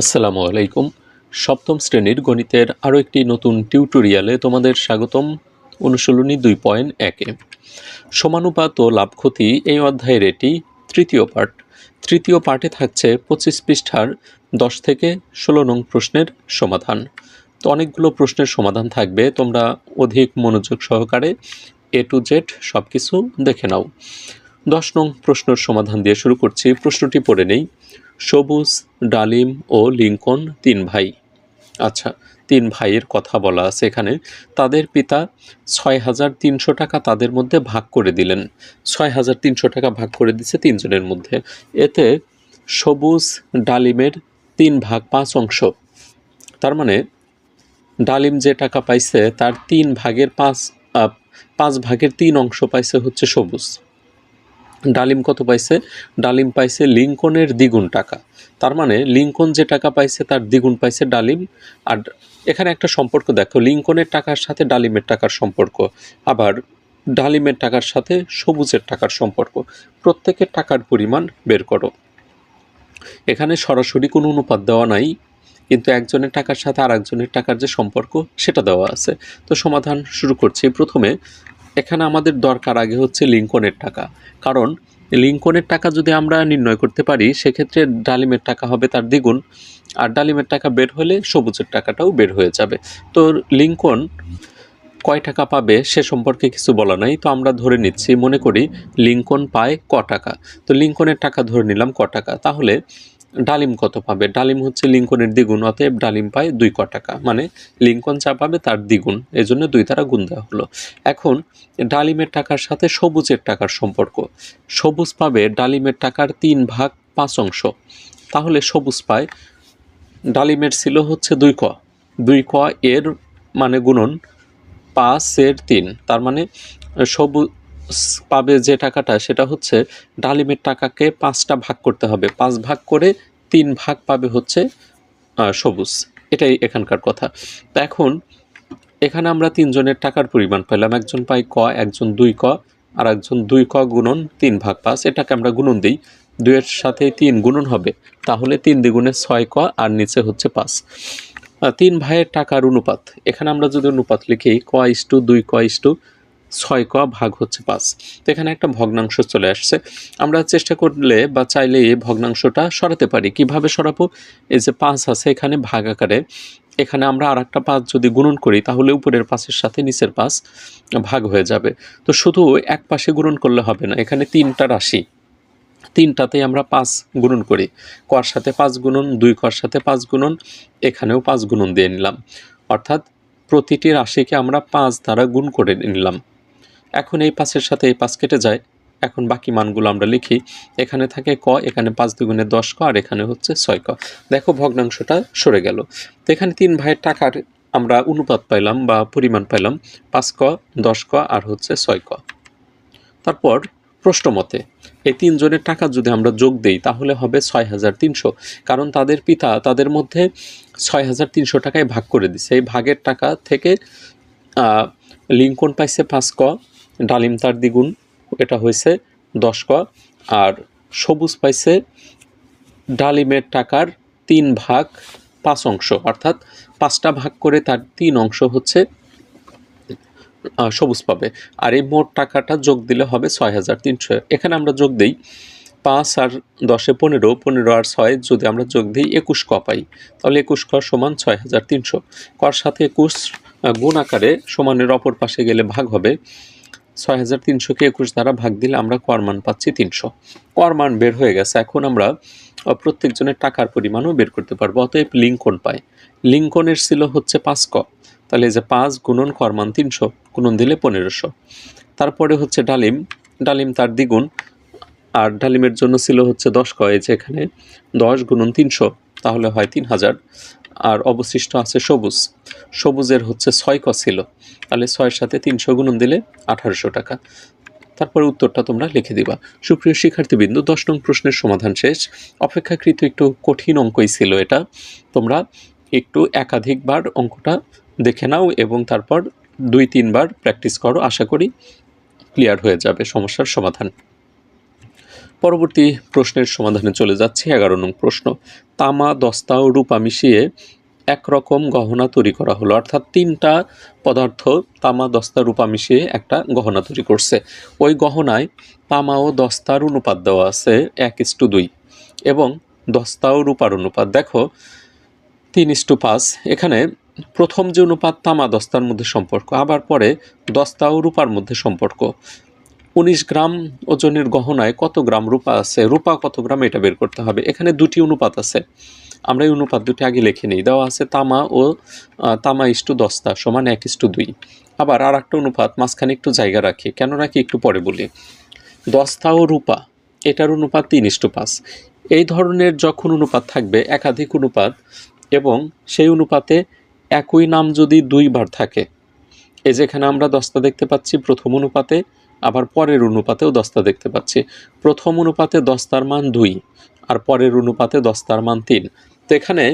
আসসালামু আলাইকুম। সপ্তম শ্রেণির গণিতের আরও একটি নতুন টিউটোরিয়ালে তোমাদের স্বাগতম অনুশীলনী দুই পয়েন্ট একে। সমানুপাত ও লাভ ক্ষতি এই অধ্যায়ের এটি তৃতীয় পাঠ। তৃতীয় পাঠে থাকছে পঁচিশ পৃষ্ঠার দশ থেকে ষোলো নং প্রশ্নের সমাধান। তো অনেকগুলো প্রশ্নের সমাধান থাকবে, তোমরা অধিক মনোযোগ সহকারে এ টু জেড সব কিছু দেখে নাও। দশ নং প্রশ্নের সমাধান দিয়ে শুরু করছি, প্রশ্নটি পড়ে নেই। সবুজ, ডালিম ও লিঙ্কন তিন ভাই। আচ্ছা তিন ভাইয়ের কথা বলা আছে এখানে। তাদের পিতা ছয় হাজার তিনশো টাকা তাদের মধ্যে ভাগ করে দিলেন। ছয় হাজার তিনশো টাকা ভাগ করে দিছে তিনজনের মধ্যে। এতে সবুজ, ডালিমের তিন ভাগ পাঁচ অংশ। তার মানে ডালিম যে টাকা পাইছে, তার তিন ভাগের পাঁচ পাঁচ ভাগের তিন অংশ পাইছে হচ্ছে সবুজ। ডালিম কত পাইছে? ডালিম পাইছে লিঙ্কনের দ্বিগুণ টাকা। তার মানে লিঙ্কন যে টাকা পাইছে, তার দ্বিগুণ পাইছে ডালিম। আর এখানে একটা সম্পর্ক দেখো, লিঙ্কনের টাকার সাথে ডালিমের টাকার সম্পর্ক, আবার ডালিমের টাকার সাথে সবুজের টাকার সম্পর্ক। প্রত্যেকের টাকার পরিমাণ বের করো। এখানে সরাসরি কোনো অনুপাত দেওয়া নাই, কিন্তু একজনের টাকার সাথে আর একজনের টাকার যে সম্পর্ক, সেটা দেওয়া আছে। তো সমাধান শুরু করছি। প্রথমে এখানে আমাদের দরকার আগে হচ্ছে লিঙ্কনের টাকা। কারণ লিঙ্কনের টাকা যদি আমরা নির্ণয় করতে পারি, সেক্ষেত্রে ডালিমের টাকা হবে তার দ্বিগুণ। আর ডালিমের টাকা বের হলে সবুজের টাকাটাও বের হয়ে যাবে। তো লিঙ্কন কয় টাকা পাবে সে সম্পর্কে কিছু বলা নাই। তো আমরা ধরে নিচ্ছি, মনে করি লিঙ্কন পায় ক টাকা। তো লিঙ্কনের টাকা ধরে নিলাম ক টাকা। তাহলে ডালিম কত পাবে? ডালিম হচ্ছে লিঙ্কনের দ্বিগুণ, অতএব ডালিম পায় দুই ক টাকা। মানে লিঙ্কন যা পাবে তার দ্বিগুণ এই জন্য দুই তারা গুণ দেওয়া হলো। এখন ডালিমের টাকার সাথে সবুজের টাকার সম্পর্ক। সবুজ পাবে ডালিমের টাকার তিন ভাগ পাঁচ অংশ। তাহলে সবুজ পায়, ডালিমের ছিল হচ্ছে দুই ক। দুই ক এর মানে গুণন পাঁচের তিন। তার মানে সবুজ পাবে যে টাকাটা, সেটা হচ্ছে ডালিমের টাকাকে পাঁচটা ভাগ করতে হবে। পাঁচ ভাগ করে তিন ভাগ পাবে হচ্ছে সবুজ। এটাই এখানকার কথা। তা এখন এখানে আমরা তিনজনের টাকার পরিমাণ পেলাম একজন পাই ক, একজন দুই ক, আর একজন দুই ক গুণন তিন ভাগ পাঁচ। এটাকে আমরা গুণন দিই। দুইয়ের সাথে তিন গুণন হবে। তাহলে তিন দ্বিগুণে ছয় ক, আর নিচে হচ্ছে পাঁচ। তিন ভাইয়ের টাকার অনুপাত। এখানে আমরা যদি অনুপাত লিখি, ক ইস টু, দুই ক ইস টু ছয় ক ভাগ হচ্ছে পাঁচ। তো এখানে একটা ভগ্নাংশ চলে আসছে। আমরা চেষ্টা করলে বা চাইলে এই ভগ্নাংশটা সরাতে পারি। কীভাবে সরাবো? এই যে পাঁচ আছে এখানে ভাগ আকারে। এখানে আমরা আর একটা পাঁচ যদি গুণন করি, তাহলে উপরের পাশের সাথে নিচের পাঁচ ভাগ হয়ে যাবে। তো শুধু এক পাশে গুণন করলে হবে না, এখানে তিনটা রাশি। তিনটাতেই আমরা পাঁচ গুণন করি। কর সাথে পাঁচ গুণন, দুই কর সাথে পাঁচ গুণন, এখানেও পাঁচ গুণন দিয়ে নিলাম। অর্থাৎ প্রতিটি রাশিকে আমরা পাঁচ দ্বারা গুণ করে নিলাম। এখন এই পাঁচের সাথে এই পাঁচ কেটে যায়। এখন বাকি মানগুলো আমরা লিখি। এখানে থাকে ক, এখানে পাঁচ দুগুণে দশ ক, আর এখানে হচ্ছে ছয় ক। দেখো ভগ্নাংশটা সরে গেল। তো এখানে তিন ভাইয়ের টাকার আমরা অনুপাত পাইলাম বা পরিমাণ পাইলাম। পাঁচ ক, দশ ক, আর হচ্ছে ছয় ক। তারপর প্রশ্ন মতে, এই তিনজনের টাকা যদি আমরা যোগ দেই, তাহলে হবে ছয় হাজার তিনশো। কারণ তাদের পিতা তাদের মধ্যে ছয় হাজার তিনশো টাকায় ভাগ করে দিছে। এই ভাগের টাকা থেকে লিঙ্কন পাইছে পাঁচ ক ডালিম তার দ্বিগুণ, এটা হয়েছে দশ ক। আর সবুজ পাইছে ডালিমের টাকার তিন ভাগ পাঁচ অংশ, অর্থাৎ পাঁচটা ভাগ করে তার তিন অংশ হচ্ছে সবুজ পাবে। আর এই মোট টাকাটা যোগ দিলে হবে ছয় হাজার তিনশো। এখানে আমরা যোগ দিই পাঁচ আর দশে পনেরো পনেরো আর ছয় যদি আমরা যোগ দিই একুশ ক পাই, তাহলে একুশ ক সমান ছয় হাজার তিনশো। কর সাথে একুশ গুণ আকারে সমানের অপর পাশে গেলে ভাগ হবে ছয় হাজার তিনশোকে একুশ দ্বারা ভাগ দিলে আমরা কর মান পাচ্ছি তিনশো। কর মান বের হয়ে গেছে, এখন আমরা প্রত্যেকজনের টাকার পরিমাণও বের করতে পারব, অতএব লিঙ্কন পাই। লিঙ্কনের ছিল হচ্ছে পাঁচ ক, তাহলে এই যে পাঁচ গুণন করমান তিনশো, গুণন দিলে পনেরোশো। তারপরে হচ্ছে ডালিম ডালিম তার দ্বিগুণ, আর ডালিমের জন্য ছিল হচ্ছে দশ কয় যে এখানে দশ গুণন তিনশো, তাহলে হয় তিন হাজার। আর অবশিষ্ট আছে সবুজ। সবুজের হচ্ছে ছয় ক ছিল। তাহলে ছয়ের সাথে তিনশো গুণন দিলে আঠারোশো টাকা। তারপরে উত্তরটা তোমরা লিখে দিবা। সুপ্রিয় শিক্ষার্থীবৃন্দ, দশ নং প্রশ্নের সমাধান শেষ। অপেক্ষাকৃত একটু কঠিন অঙ্কই ছিল এটা। তোমরা একটু একাধিকবার অঙ্কটা দেখে নাও এবং তারপর দুই, তিনবার প্র্যাকটিস করো। আশা করি ক্লিয়ার হয়ে যাবে সমস্যার সমাধান। পরবর্তী প্রশ্নের সমাধানে চলে যাচ্ছি। এগারো নং প্রশ্ন, তামা, দস্তা ও রূপা মিশিয়ে একরকম গহনা তৈরি করা হলো। অর্থাৎ তিনটা পদার্থ তামা, দস্তা, রূপা মিশিয়ে একটা গহনা তৈরি করছে। ওই গহনায় তামা ও দস্তার অনুপাত দেওয়া আছে এক ইস্টু দুই এবং দস্তা ও রূপার অনুপাত। দেখো, তিন ইস্টু পাঁচ। এখানে প্রথম যে অনুপাত তামা, দস্তার মধ্যে সম্পর্ক, আবার পরে দস্তা ও রূপার মধ্যে সম্পর্ক। উনিশ গ্রাম ওজনের গহনায় কত গ্রাম রূপা আছে? রূপা কত গ্রাম? এটা বের করতে হবে। এখানে দুটি অনুপাত আছে। আমরা এই অনুপাত দুটি আগে লিখে নিই। দেওয়া আছে তামা ও তামা ইস্টু দস্তা সমান এক ইস্টু দুই। আবার আর একটা অনুপাত মাঝখানে একটু জায়গা রাখি। কেন রাখি? একটু পরে বলি। দস্তা ও রূপা, এটার অনুপাত তিন ইস্টু পাঁচ। এই ধরনের যখন অনুপাত থাকবে, একাধিক অনুপাত, এবং সেই অনুপাতে একই নাম যদি দুইবার থাকে, এই যেখানে আমরা দস্তা দেখতে পাচ্ছি, প্রথম অনুপাতে আবার পরের অনুপাতেও দস্তা দেখতে পাচ্ছি। প্রথম অনুপাতে দস্তার মান দুই, আর পরের অনুপাতে দস্তার মান তিন। তো এখানে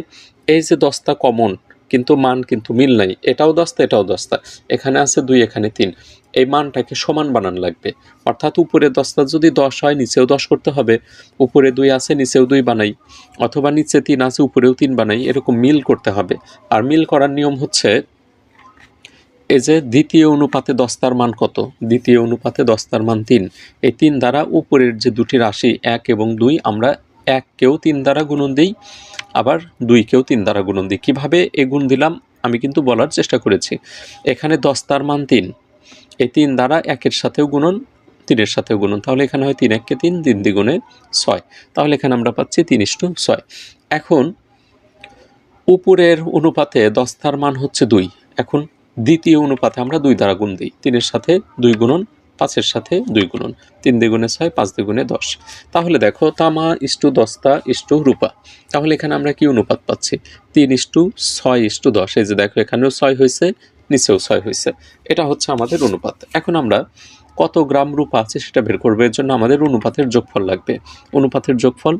এই যে দস্তা কমন, কিন্তু মান কিন্তু মিল নাই। এটাও দস্তা এটাও দস্তা এখানে আছে দুই, এখানে তিন। এই মানটাকে সমান বানান লাগবে। অর্থাৎ উপরে দস্তা যদি দশ হয়, নিচেও দশ করতে হবে। উপরে দুই আছে, নিচেও দুই বানাই। অথবা নিচে তিন আছে, উপরেও তিন বানাই। এরকম মিল করতে হবে। আর মিল করার নিয়ম হচ্ছে এই যে দ্বিতীয় অনুপাতে দস্তার মান কত? দ্বিতীয় অনুপাতে দস্তার মান তিন। এই তিন দ্বারা উপরের যে দুটি রাশি, এক এবং দুই, আমরা এককেও তিন দ্বারা গুণন দিই, আবার দুইকেও তিন দ্বারা গুণন দিই। কীভাবে এ গুণ দিলাম? আমি কিন্তু বলার চেষ্টা করেছি। এখানে দস্তার মান তিন। এই তিন দ্বারা একের সাথেও গুণন, তিনের সাথেও গুণন। তাহলে এখানে হয় তিন এককে তিন তিন দ্বিগুণে ছয়। তাহলে এখানে আমরা পাচ্ছি তিন ইস্টু ছয়। এখন উপরের অনুপাতে দস্তার মান হচ্ছে দুই। এখন দ্বিতীয় অনুপাতে আমরা দুই দ্বারা গুণ দিই। তিনের সাথে দুই গুণন, পাঁচের সাথে দুই গুণন। তিন দ্বিগুণে ছয়, পাঁচ দ্বিগুণে দশ। তাহলে দেখো, তামা ইস্টু দস্তা ইস্টু রূপা। তাহলে এখানে আমরা কি অনুপাত পাচ্ছি? তিন ইস্টু ছয় ইস্টু দশ। এই যে দেখো, এখানেও ছয় হয়েছে নিচেও ছয় হয়েছে এটা হচ্ছে আমাদের অনুপাত। এখন আমরা কত গ্রাম রূপা আছে সেটা বের করবে। এর জন্য আমাদের অনুপাতের যোগফল লাগবে। অনুপাতের যোগফল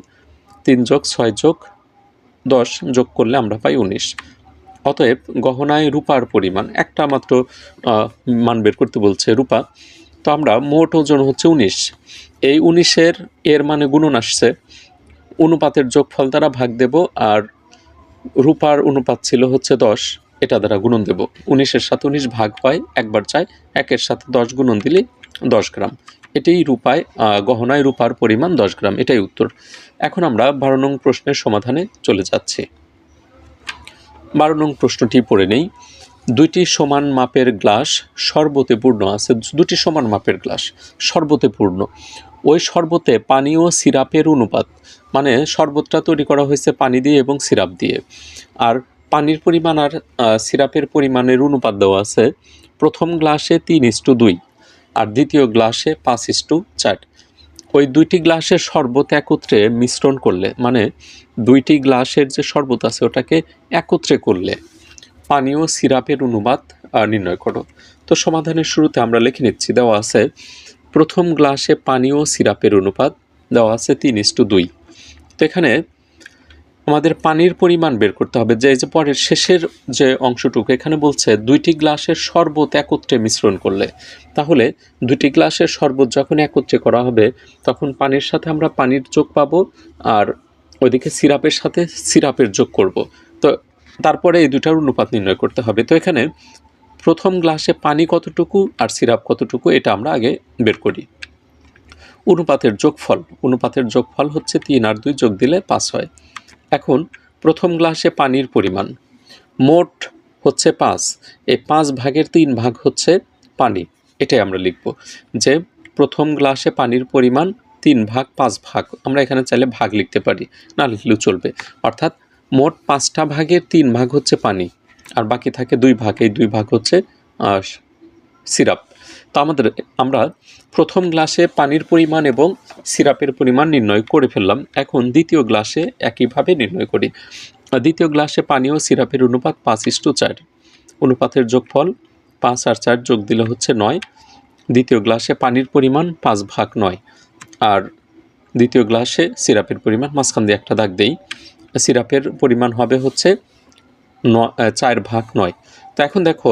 তিন যোগ ছয় যোগ দশ যোগ করলে আমরা পাই উনিশ। অতএব গহনায় রূপার পরিমাণ একটা মাত্র মান বের করতে বলছে রূপা। তো আমরা মোট ওজন হচ্ছে উনিশ। এই উনিশের এর মানে গুণন আসছে। অনুপাতের যোগফল দ্বারা ভাগ দেব আর রূপার অনুপাত ছিল হচ্ছে দশ। এটা দ্বারা গুণন দেব। উনিশের সাথে উনিশ ভাগ হয়, একবার চাই, একের সাথে দশ গুণন দিলে দশ গ্রাম। এটাই রূপায় গহনায় রূপার পরিমাণ দশ গ্রাম। এটাই উত্তর। এখন আমরা বারো নং প্রশ্নের সমাধানে চলে যাচ্ছি। বারো নং প্রশ্নটি পড়ে নেই। দুইটি সমান মাপের গ্লাস শরবতে পূর্ণ আছে। দুটি সমান মাপের গ্লাস শরবতে পূর্ণ। ওই শরবতে পানি ও সিরাপের অনুপাত মানে শরবতটা তৈরি করা হয়েছে পানি দিয়ে এবং সিরাপ দিয়ে। আর পানির পরিমাণ আর সিরাপের পরিমাণের অনুপাত দেওয়া আছে। প্রথম গ্লাসে তিন ইস্টু দুই, আর দ্বিতীয় গ্লাসে পাঁচ ইস্টু চার। ওই দুইটি গ্লাসের শরবত একত্রে মিশ্রণ করলে মানে দুইটি গ্লাসের যে শরবত আছে ওটাকে একত্রে করলে পানীয় সিরাপের অনুবাদ নির্ণয় করো। তো সমাধানের শুরুতে আমরা লিখে নিচ্ছি, দেওয়া আছে, প্রথম গ্লাসে পানীয় সিরাপের অনুপাত, দেওয়া আছে তিন ইস্টু দুই। তো এখানে আমাদের পানির পরিমাণ বের করতে হবে। যে যে পরের শেষের যে অংশটুকু, এখানে বলছে দুইটি গ্লাসের শরবত একত্রে মিশ্রণ করলে। তাহলে দুইটি গ্লাসের শরবত যখন একত্রে করা হবে, তখন পানির সাথে আমরা পানির যোগ পাবো আর ওইদিকে সিরাপের সাথে সিরাপের যোগ করব। তো তারপরে এই দুটার অনুপাত নির্ণয় করতে হবে। তো এখানে প্রথম গ্লাসে পানি কতটুকু আর সিরাপ কতটুকু, এটা আমরা আগে বের করি। অনুপাতের যোগফল অনুপাতের যোগফল হচ্ছে তিন আর দুই যোগ দিলে পাঁচ হয়। এখন প্রথম গ্লাসে পানির পরিমাণ। মোট হচ্ছে পাঁচ। এই পাঁচ ভাগের তিন ভাগ হচ্ছে পানি। এটাই আমরা লিখব যে প্রথম গ্লাসে পানির পরিমাণ তিন ভাগ পাঁচ ভাগ। আমরা এখানে চাইলে ভাগ লিখতে পারি, না লিখলেও চলবে। অর্থাৎ মোট পাঁচটা ভাগের তিন ভাগ হচ্ছে পানি, আর বাকি থাকে দুই ভাগ। এই দুই ভাগ হচ্ছে সিরাপ। তো আমাদের, আমরা প্রথম গ্লাসে পানির পরিমাণ এবং সিরাপের পরিমাণ নির্ণয় করে ফেললাম। এখন দ্বিতীয় গ্লাসে একইভাবে নির্ণয় করি। দ্বিতীয় গ্লাসে পানি ও সিরাপের অনুপাত পাঁচ ইস্টু চার। অনুপাতের যোগফল পাঁচ আর চার যোগ দিলে হচ্ছে নয়। দ্বিতীয় গ্লাসে পানির পরিমাণ পাঁচ ভাগ নয়। আর দ্বিতীয় গ্লাসে সিরাপের পরিমাণ মাঝখান দিয়ে একটা দাগ দেই। সিরাপের পরিমাণ হবে হচ্ছে ন চার ভাগ নয়। তো এখন দেখো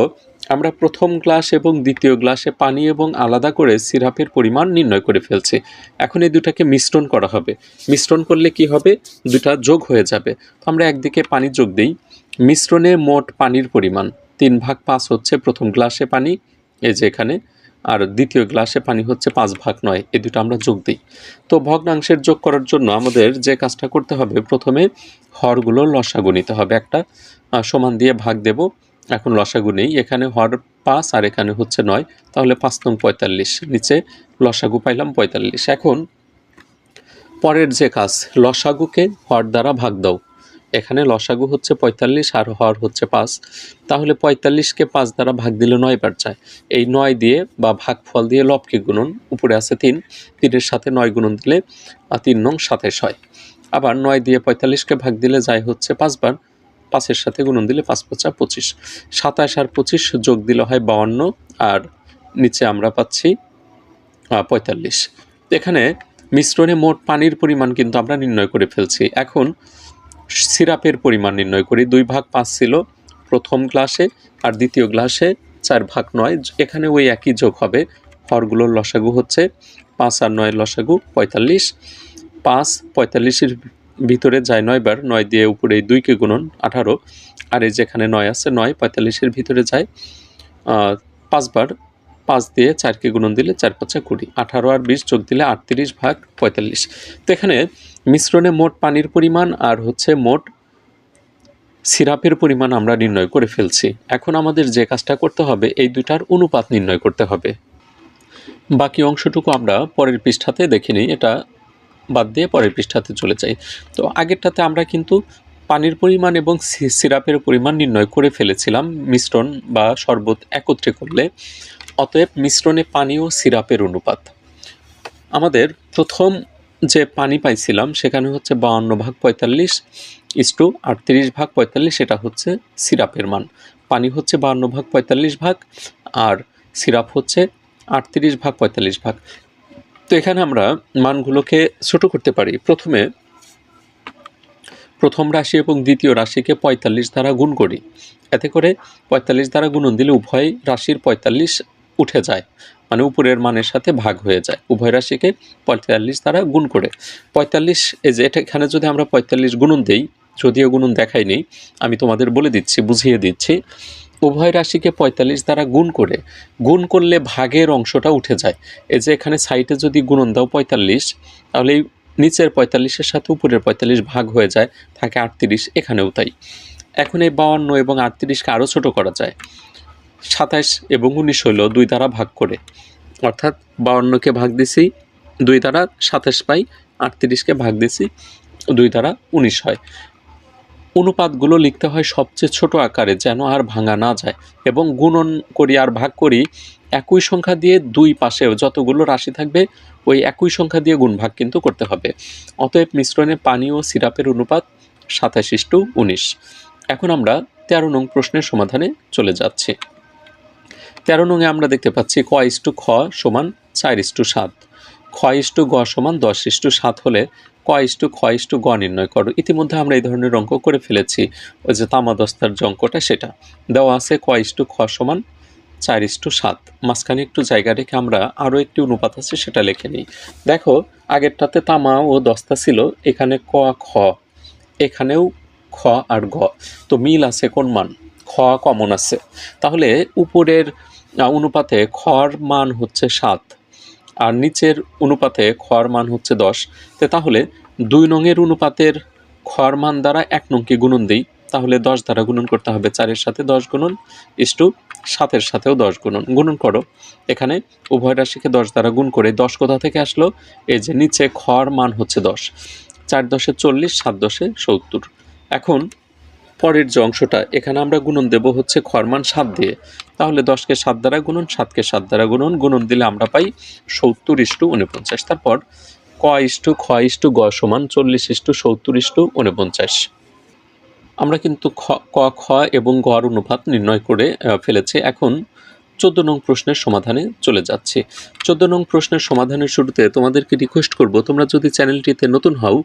আমরা প্রথম গ্লাস এবং দ্বিতীয় গ্লাসে পানি এবং আলাদা করে সিরাপের পরিমাণ নির্ণয় করে ফেলছি। এখন এই দুটাকে মিশ্রণ করা হবে। মিশ্রণ করলে কি হবে? দুটা যোগ হয়ে যাবে। তো আমরা একদিকে পানি যোগ দিই। মিশ্রণে মোট পানির পরিমাণ। তিন ভাগ পাঁচ হচ্ছে প্রথম গ্লাসে পানি, এই যে এখানে। আর দ্বিতীয় গ্লাসে পানি হচ্ছে পাঁচ ভাগ নয়। এই দুটো আমরা যোগ দিই। তো ভগ্নাংশের যোগ করার জন্য আমাদের যে কাজটা করতে হবে, প্রথমে হরগুলো লসাগু নিতে হবে। একটা সমান দিয়ে ভাগ দেব। এখন লসাগু নেই, এখানে হর পাঁচ আর এখানে হচ্ছে নয়, তাহলে পাঁচ নং পঁয়তাল্লিশ, নিচে লসাগু পাইলাম পঁয়তাল্লিশ। এখন পরের যে কাজ, লসাগুকে হর দ্বারা ভাগ দাও। এখানে লসাগু হচ্ছে পঁয়তাল্লিশ আর হর হচ্ছে পাঁচ, তাহলে পঁয়তাল্লিশকে পাঁচ দ্বারা ভাগ দিলে নয় বার যায়। এই নয় দিয়ে বা ভাগ ফল দিয়ে লবকে গুণন, উপরে আছে তিন, তিনের সাথে নয় গুণন দিলে তিন নং সাতাশ হয়। আবার নয় দিয়ে পঁয়তাল্লিশকে ভাগ দিলে যায় হচ্ছে পাঁচবার পাঁচের সাথে গুণন দিলে পাঁচ পাঁচা পঁচিশ। সাতাশ আর পঁচিশ যোগ দিলে হয় বাউান্ন আর নিচে আমরা পাচ্ছি পঁয়তাল্লিশ। এখানে মিশ্রণে মোট পানির পরিমাণ কিন্তু আমরা নির্ণয় করে ফেলছি। এখন সিরাপের পরিমাণ নির্ণয় করি। দুই ভাগ পাঁচ ছিল প্রথম গ্লাসে আর দ্বিতীয় গ্লাসে চার ভাগ নয়। এখানে ওই একই যোগ হবে। হরগুলোর লসাগু হচ্ছে পাঁচ আর নয় লসাগু পঁয়তাল্লিশ। পাঁচ পঁয়তাল্লিশের ভিতরে যায় নয়বার নয় দিয়ে উপরে দুইকে গুণন আঠারো। আর এই যেখানে নয় আছে, নয় পঁয়তাল্লিশের ভিতরে যায় পাঁচবার পাঁচ দিয়ে চারকে গুণন দিলে চার পাঁচা কুড়ি। আঠারো আর বিশ যোগ দিলে আটত্রিশ ভাগ পঁয়তাল্লিশ। তো এখানে মিশ্রণে মোট পানির পরিমাণ আর হচ্ছে মোট সিরাপের পরিমাণ আমরা নির্ণয় করে ফেলছি। এখন আমাদের যে কাজটা করতে হবে, এই দুটার অনুপাত নির্ণয় করতে হবে। বাকি অংশটুকু আমরা পরের পৃষ্ঠাতে দেখে নিই। এটা বাদ দিয়ে পরের পৃষ্ঠাতে চলে যাই। তো আগেরটাতে আমরা কিন্তু পানির পরিমাণ এবং সিরাপের পরিমাণ নির্ণয় করে ফেলেছিলাম মিশ্রণ বা শরবত একত্রে করলে। অতএব মিশ্রণে পানি ও সিরাপের অনুপাত। আমাদের প্রথম যে পানি পাইছিলাম সেখানে হচ্ছে বাউন্ন ভাগ পঁয়তাল্লিশ ইস্টু আটত্রিশ ভাগ পঁয়তাল্লিশ এটা হচ্ছে সিরাপের মান। পানি হচ্ছে বাউন্ন ভাগ পঁয়তাল্লিশ ভাগ আর সিরাপ হচ্ছে আটত্রিশ ভাগ পঁয়তাল্লিশ ভাগ। তো এখানে আমরা মানগুলোকে ছোট করতে পারি। প্রথমে প্রথম রাশি এবং দ্বিতীয় রাশিকে পঁয়তাল্লিশ দ্বারা গুণ করি। এতে করে পঁয়তাল্লিশ দ্বারা গুণন দিলে উভয় রাশির পঁয়তাল্লিশ উঠে যায় মানে উপরের মানের সাথে ভাগ হয়ে যায়। উভয় রাশিকে পঁয়তাল্লিশ দ্বারা গুণ করে। পঁয়তাল্লিশ, এই যে এটা এখানে যদি আমরা পঁয়তাল্লিশ গুণন দেই, যদিও গুণন দেখাইনি আমি তোমাদের বলে দিচ্ছি, বুঝিয়ে দিচ্ছি। উভয় রাশিকে পঁয়তাল্লিশ দ্বারা গুণ করে, গুণ করলে ভাগের অংশটা উঠে যায়। এই যে এখানে সাইডে যদি গুণন দাও পঁয়তাল্লিশ, তাহলে এই নিচের পঁয়তাল্লিশের সাথে উপরের পঁয়তাল্লিশ ভাগ হয়ে যায়, থাকে আটত্রিশ, এখানেও তাই। এখন এই বাউান্ন এবং আটত্রিশকে আরও ছোট করা যায়। সাতাশ এবং উনিশ হলো দুই দ্বারা ভাগ করে। অর্থাৎ বাউান্নকে ভাগ দিছি, দুই দ্বারা সাতাশ পাই, আটত্রিশকে ভাগ দিছি, দুই দ্বারা উনিশ হয়। অনুপাতগুলো লিখতে হয় সবচেয়ে ছোট আকারে যেন আর ভাঙা না যায় এবং গুণন করি আর ভাগ করি একই সংখ্যা দিয়ে দুই পাশেও যতগুলো রাশি থাকবে, ওই একই সংখ্যা দিয়ে গুণ ভাগ কিন্তু করতে হবে। অতএব মিশ্রণে পানি ও সিরাপের অনুপাত সাতাশ ইস্টু উনিশ। এখন আমরা তেরো নং প্রশ্নের সমাধানে চলে যাচ্ছি। তেরো নংয়ে আমরা দেখতে পাচ্ছি ক ইস্টু খ সমান চার ইস্টু সাত। খ ইস্টু গ সমান দশ ইস্টু সাত হলে ক ইস্টু খ ইস্টু গ নির্ণয় করো। ইতিমধ্যে আমরা এই ধরনের অঙ্ক করে ফেলেছি ওই যে তামাদস্তার যে অঙ্কটা সেটা। দেওয়া আছে ক ইস্টু খ সমান চার ইস্টু সাত। মাঝখানে একটু জায়গা রেখে আমরা আরও একটি অনুপাত আছে সেটা লিখে নিই। দেখো, আগেরটাতে তামা ও দস্তা ছিল, এখানে ক, খ, এখানেও খ আর গ। তো মিল আছে কোন মান? খ কমন আছে। তাহলে উপরের অনুপাতে খর মান হচ্ছে সাত। আর নিচের অনুপাতে খর মান হচ্ছে দশ। তো তাহলে দুই নংয়ের অনুপাতের খর মান দ্বারা এক নংকে গুণন দিই, তাহলে দশ দ্বারা গুণন করতে হবে চারের সাথে দশ গুণন ইস্টু সাতের সাথেও দশ গুণন। গুণন করো। এখানে উভয় রাশিকে দশ দ্বারা গুণ করে দশ কোথা থেকে আসলো? এই যে নিচে খর মান হচ্ছে দশ। চার দশে চল্লিশ, সাত দশে সত্তর। এখন পরের যে অংশটা, এখানে আমরা গুণন দেব হচ্ছে খরমান সাত দিয়ে। তাহলে দশকে সাত দ্বারা গুণন, সাতকে সাত দ্বারা গুণন গুণন দিলে আমরা পাই সত্তর ইস্টু উনপঞ্চাশ তারপর ক ইস্টু খ ইস্টু গ সমান চল্লিশ ইস্টু সত্তর ইস্টু উনপঞ্চাশ আমরা কিন্তু খ, ক, খ এবং গড় অনুপাত নির্ণয় করে ফেলেছি। এখন চোদ্দ নং প্রশ্নের সমাধানে চলে যাচ্ছি। চোদ্দ নং প্রশ্নের সমাধানের শুরুতে তোমাদেরকে রিকোয়েস্ট করব, তোমরা যদি চ্যানেলটিতে নতুন হও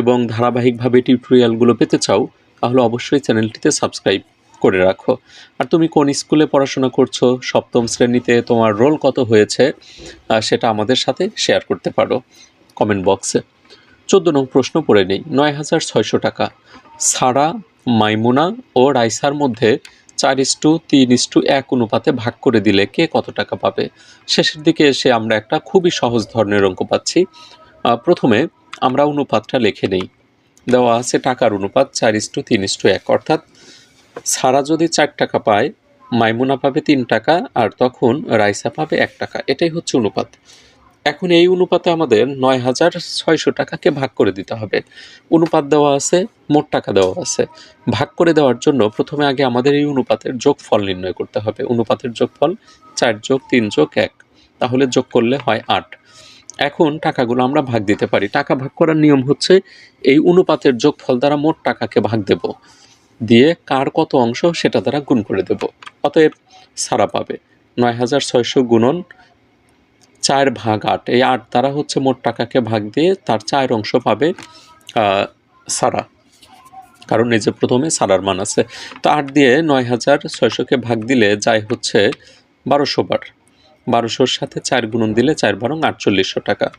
এবং ধারাবাহিকভাবে টিউটোরিয়ালগুলো পেতে চাও তাহলে অবশ্যই চ্যানেলটিতে সাবস্ক্রাইব করে রাখো। আর তুমি কোন স্কুলে পড়াশোনা করছ, সপ্তম শ্রেণীতে তোমার রোল কত হয়েছে সেটা আমাদের সাথে শেয়ার করতে পারো কমেন্ট বক্সে চোদ্দ নং প্রশ্ন পড়ে নেই। নয় হাজার ছয়শো টাকা। সারা, মাইমুনা ও রাইসার মধ্যে চার ইস্টু তিন ইস্টু এক অনুপাতে ভাগ করে দিলে কে কত টাকা পাবে? শেষের দিকে এসে আমরা একটা খুবই সহজ ধরনের অঙ্ক পাচ্ছি। প্রথমে আমরা অনুপাতটা লিখে নেই। দেওয়া আছে টাকার অনুপাত চার ইস্টু তিন ইস্টু এক। অর্থাৎ সারা যদি চার টাকা পায়, মাইমুনা পাবে তিন টাকা আর তখন রাইসা পাবে এক টাকা। এটাই হচ্ছে অনুপাত। এখন এই অনুপাতে আমাদের নয় হাজার ছয়শো টাকাকে ভাগ করে দিতে হবে। অনুপাত দেওয়া আছে, মোট টাকা দেওয়া আছে। ভাগ করে দেওয়ার জন্য প্রথমে আগে আমাদের এই অনুপাতের যোগফল নির্ণয় করতে হবে। অনুপাতের যোগফল চার যোগ তিন যোগ এক। তাহলে যোগ করলে হয় আট। এখন টাকাগুলো আমরা ভাগ দিতে পারি। টাকা ভাগ করার নিয়ম হচ্ছে এই অনুপাতের যোগফল দ্বারা মোট টাকাকে ভাগ দেব। দিয়ে কার কত অংশ সেটা দ্বারা গুণ করে দেব। অতএব সারা পাবে। নয় হাজার ছয়শো গুণন চার ভাগ আট। এই আট দ্বারা হচ্ছে মোট টাকাকে ভাগ দিয়ে তার চার অংশ পাবে সারা। কারণ এই যে প্রথমে সারার মান আছে। তো আট দিয়ে নয় হাজার ছয়শোকে ভাগ দিলে যায় হচ্ছে বারোশো বার। বারোশোর সাথে চার গুণন দিলে চার বারং আটচল্লিশশো টাকা।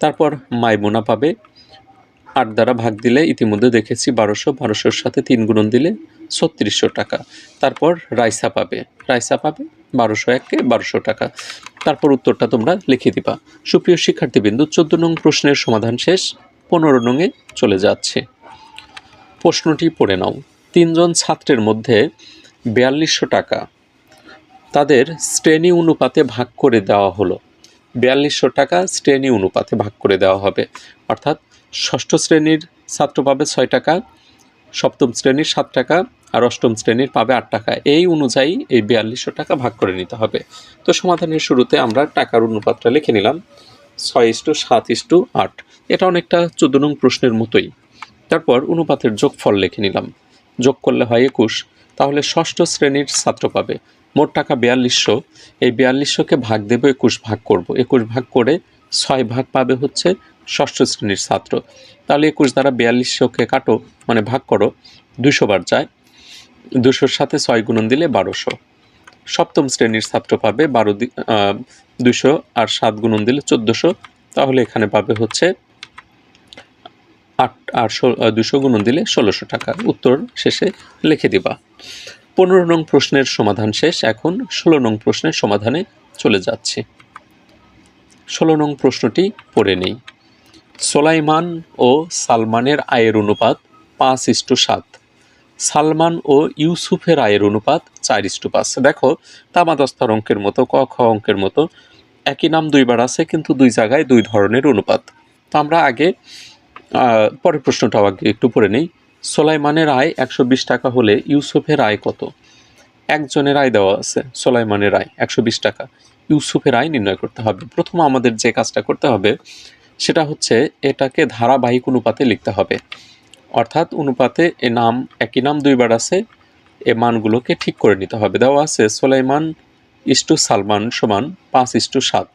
তারপর মাইমোনা পাবে। আট দ্বারা ভাগ দিলে ইতিমধ্যে দেখেছি বারোশো, বারোশোর সাথে তিন গুণন দিলে ছত্রিশশো টাকা। তারপর রাইসা পাবে। রাইসা পাবে বারোশো এককে বারোশো টাকা। তারপর উত্তরটা তোমরা লিখে দিবা। সুপ্রিয় শিক্ষার্থীবৃন্দু, চোদ্দ নং প্রশ্নের সমাধান শেষ, পনেরো নংয়ে চলে যাচ্ছে। প্রশ্নটি পড়ে নাও। তিনজন ছাত্রের মধ্যে বিয়াল্লিশশো টাকা তাদের শ্রেণি অনুপাতে ভাগ করে দেওয়া হলো। বিয়াল্লিশশো টাকা শ্রেণি অনুপাতে ভাগ করে দেওয়া হবে। অর্থাৎ ষষ্ঠ শ্রেণির ছাত্র পাবে ছয় টাকা, সপ্তম শ্রেণির সাত টাকা আর অষ্টম শ্রেণির পাবে আট টাকা। এই অনুযায়ী এই বিয়াল্লিশশো টাকা ভাগ করে নিতে হবে। তো সমাধানের শুরুতে আমরা টাকার অনুপাতটা লিখে নিলাম। ছয় ইস্টু সাত ইস্টু আট। এটা অনেকটা চোদ্দ নং প্রশ্নের মতোই। তারপর অনুপাতের যোগফল লিখে নিলাম। যোগ করলে হয় একুশ। তাহলে ষষ্ঠ শ্রেণির ছাত্র পাবে মোট টাকা বিয়াল্লিশশো। এই বিয়াল্লিশশোকে ভাগ দেবো একুশ ভাগ করব। একুশ ভাগ করে ছয় ভাগ পাবে হচ্ছে ষষ্ঠ শ্রেণির ছাত্র। তাহলে একুশ দ্বারা বিয়াল্লিশশোকে কাটো মানে ভাগ করো, দুশো বার যায়। দুশোর সাথে ছয় গুণন দিলে বারোশো। সপ্তম শ্রেণির ছাত্র পাবে বারো দুশো আর সাত গুণন দিলে চোদ্দোশো। তাহলে এখানে পাবে হচ্ছে আট আর দুশো গুণন দিলে ষোলোশো টাকা। উত্তর শেষে লিখে দিবা। পনেরো নং প্রশ্নের সমাধান শেষ। এখন ষোলো নং প্রশ্নের সমাধানে চলে যাচ্ছে। ষোলো নং প্রশ্নটি পড়ে নেই। সোলাইমান ও সালমানের আয়ের অনুপাত পাঁচ ইস্টু সাত। সালমান ও ইউসুফের আয়ের অনুপাত চার ইস্টু পাঁচ। দেখো, তামাদস্তার অঙ্কের মতো, ক, খ অঙ্কের মতো একই নাম দুইবার আছে, কিন্তু দুই জায়গায় দুই ধরনের অনুপাত। তো আমরা আগে পরের প্রশ্নটাও আগে একটু পড়ে নেই। সোলাইমানের আয় একশো বিশ টাকা হলে ইউসুফের আয় কত? একজনের আয় দেওয়া আছে সোলাইমানের আয় একশো বিশ টাকা। ইউসুফের আয় নির্ণয় করতে হবে। প্রথম আমাদের যে কাজটা করতে হবে, সেটা হচ্ছে এটাকে ধারাবাহিক অনুপাতে লিখতে হবে। অর্থাৎ অনুপাতে এ নাম, একই নাম দুইবার আছে, এ মানগুলোকে ঠিক করে নিতে হবে। দেওয়া আছে সোলাইমান ইস্টু সালমান সমান পাঁচ ইস্টু সাত।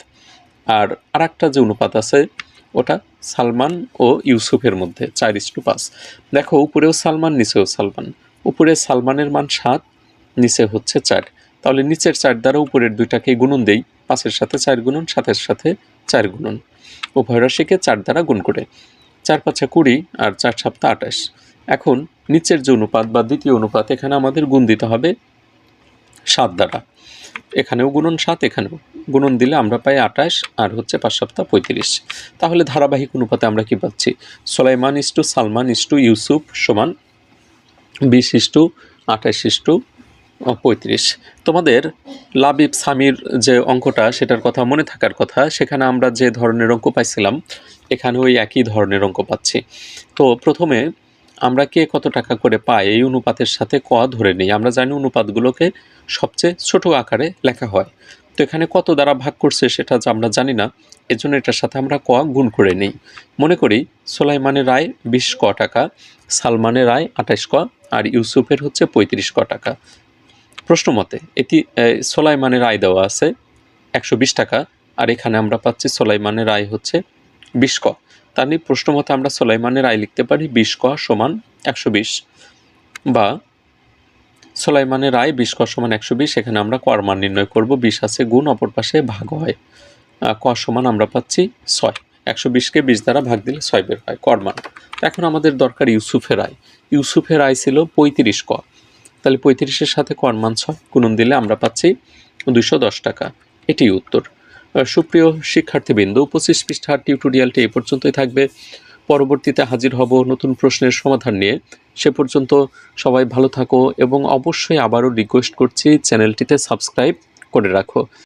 আর আরেকটা যে অনুপাত আছে, ওটা সালমান ও ইউসুফের মধ্যে চার ইস্টু পাঁচ দেখো, উপরেও সালমান, নিচেও সালমান। উপরে সালমানের মান সাত, নিচে হচ্ছে চার। তাহলে নিচের চার দ্বারা উপরের দুইটাকে গুণন দেই। পাঁচের সাথে চার গুণন, সাতের সাথে চার গুণন। উভয় রাশিকে চার দ্বারা গুণ করে। চার পাঁচা কুড়ি আর চার সাপ্তাহ আঠাশ। এখন নিচের যে অনুপাত বা দ্বিতীয় অনুপাত, এখানে আমাদের গুণ দিতে হবে সাত দ্বারা। এখানেও গুণন সাত, এখানেও গুণন দিলে আমরা পাই আঠাশ আর হচ্ছে পাঁচ সপ্তাহ পঁয়ত্রিশ। তাহলে ধারাবাহিক অনুপাতে আমরা কি পাচ্ছি? Sulaiman is to Salman is to Yusuf সমান বিশ ইস্টু আঠাশ ইস্টু পঁয়ত্রিশ। তোমাদের লাবিব সামির যে অঙ্কটা, সেটার কথা মনে থাকার কথা, সেখানে আমরা যে ধরনের অঙ্ক পাইছিলাম এখানে ওই একই ধরনের অঙ্ক পাচ্ছি। তো প্রথমে আমরা কে কত টাকা করে পাই? এই অনুপাতের সাথে ক ধরে নিই। আমরা জানি অনুপাতগুলোকে সবচেয়ে ছোট আকারে লেখা হয়। তো এখানে কত দ্বারা ভাগ করছে সেটা আমরা জানি না, এজন্য এটার সাথে আমরা ক গুণ করে নিই। মনে করি সোলাইমানের রায় বিশ ক টাকা, সালমানের রায় আঠাশ ক, আর ইউসুফের হচ্ছে পঁয়ত্রিশ ক টাকা। প্রশ্ন মতে, এটি সোলাইমানের রায় দেওয়া আছে একশো বিশ টাকা, আর এখানে আমরা পাচ্ছি সোলাইমানের আয় হচ্ছে বিশ ক। নিয়ে প্রশ্ন মতে আমরা সোলাইমানের আয় লিখতে পারি বিশ ক সমান একশো বিশ বা সোলাইমানের আয় বিশ ক সমান একশো বিশ, এখানে আমরা কর মান নির্ণয় করব। বিশ আছে গুণ, অপর পাশে ভাগ হয়। ক সমান আমরা পাচ্ছি ছয়। একশো বিশকে বিশ দ্বারা ভাগ দিলে ছয় বের হয় কর মান। এখন আমাদের দরকার ইউসুফের আয়। ইউসুফের রায় ছিল পঁয়ত্রিশ ক। তাহলে পঁয়ত্রিশের সাথে কর মান ছয়, গুণন দিলে আমরা পাচ্ছি দুশো দশ টাকা। এটি উত্তর। সুপ্রিয় শিক্ষার্থীবৃন্দ, পঁচিশ পৃষ্ঠার টিউটোরিয়ালটি এ পর্যন্তই থাকবে। পরবর্তীতে হাজির হব নতুন প্রশ্নের সমাধান নিয়ে। সে পর্যন্ত সবাই ভালো থাকো এবং অবশ্যই আবারও রিকোয়েস্ট করছি, চ্যানেলটিতে সাবস্ক্রাইব করে রাখো।